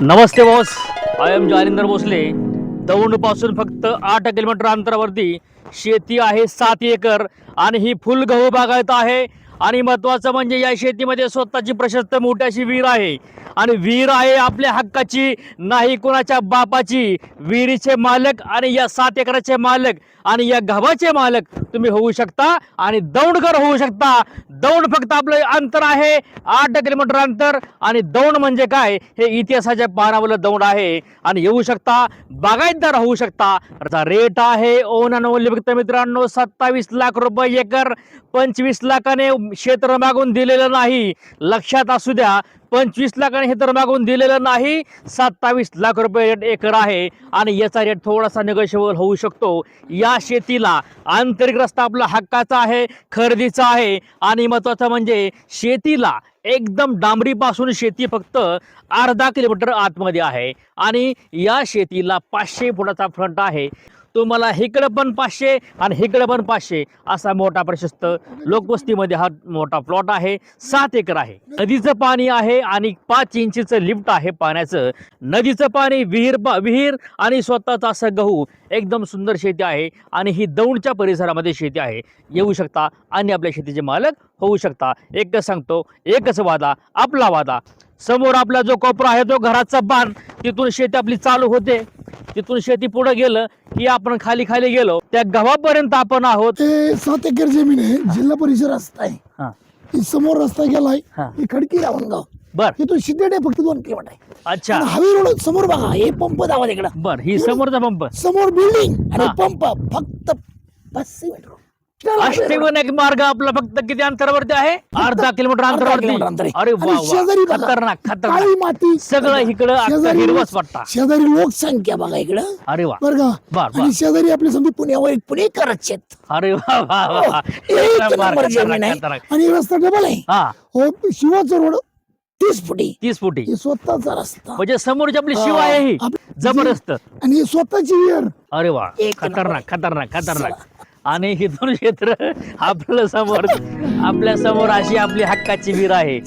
Namaste boss. I am Jalindar Bhosale. दौंडपासून फक्त आठ kilometre अंतरावरती शेती आहे सात एकर आणि ही फुल गहू बागायत आहे. आणि महत्त्वाचं म्हणजे या शेतीमध्ये स्वतःची प्रशस्त मोठी अशी विहीर आहे. आणि विहीर आहे आपल्या हक्काची नाही कोणाच्या बापाची. विहिरीचे मालक आणि या सात एकराचे मालक आणि या गव्हाचे मालक तुम्ही होऊ शकता आणि दौंडकर होऊ शकता. दौंड फक्त आपलं अंतर आहे आठ किलोमीटर अंतर. आणि दौंड म्हणजे काय? हे इतिहासाच्या पानावलं दौंड आहे. आणि येऊ शकता बागायतदार होऊ शकता. रेट आहे ओन आणि ओनली फक्त मित्रांनो सत्तावीस लाख रुपये एकर. पंचवीस लाखाने क्षेत्र मागून दिलेलं नाही. लक्षात असू द्या पंचवीस लाखाने तर मागून दिलेलं नाही. सत्तावीस लाख रुपये रेट एकर आहे आणि याचा रेट थोडासा निगोशिएबल होऊ शकतो. या शेतीला आंतरिक रस्ता आपला हक्काचा आहे खरेदीचा आहे आणि महत्त्वाचं म्हणजे शेतीला एकदम डांबरीपासून शेती फक्त अर्धा किलोमीटर आतमध्ये आहे आणि या शेतीला पाचशे फुटाचा फ्रंट आहे. तुम्हाला हिकडं पण पाचशे आणि हिकडं पण पाचशे असा मोठा प्रशस्त लोकवस्तीमध्ये हा मोठा प्लॉट आहे. सात एकर आहे. नदीचं पाणी आहे आणि पाच इंचीचं लिफ्ट आहे पाण्याचं. नदीचं पाणी विहीर विहीर आणि स्वतःचा असं गहू. एकदम सुंदर शेती आहे आणि ही दौंडच्या परिसरामध्ये शेती आहे. येऊ शकता. आणि आपल्या शेतीचे मालक होऊ शकता. एकच सांगतो. एकच वादा. आपला वादा. समोर आपला जो कोपरा आहे तो घराचा बाण तिथून शेती आपली चालू होते. तिथून शेती पुढे गेलं की आपण खाली खाली गेलो. त्या गव्हापर्यंत आपण आहोत. ते सात एकर जमीन आहे जिल्हा परिषद रस्ता आहे. हा. समोर रस्ता गेलाय हा. खडकी रावणगाव बर. तिथून सिद्धेडे फक्त दोन किलोमीटर आहे. अच्छा. हवी रोड समोर बघा हे पंप दावा तिकडं. बर ही समोरचा पंप. समोर बिल्डिंग आणि. पंप फक्त पाचशे मीटर. अष्टविनायक मार्ग आपला फक्त किती अंतरावरती आहे? अर्धा किलोमीटर अंतरावरती. अरे वा शेजारी बघा. खतरनाक काळी खतरनाक माती. सगळं इकडं अख्खा शेजारी हिरवाच शेजारी लोकसंख्या बघा इकडं. अरे वा. बर का? बर बर. आणि शेजारी आपली समजी पुण्यावर एक पुणेकरच शेत अरे वा वा वा. हो, एक खतरनाक, नंबर जमीन खतरनाक, आहे. खतरनाक. आणि रस्ता डबल आहे. हा. हो शिवाचा रोड तीस फुटी. तीस फुटी. ही स्वतःचा रस्ता. म्हणजे समोरची आपली शिव आहे ही. जबरदस्त. आणि ही स्वतःची विहीर. अरे वा. एक खतरनाक खतरनाक खतरनाक. आणि इथून क्षेत्र आपल्यासमोर आपल्यासमोर अशी आपली हक्काची वीर आहे.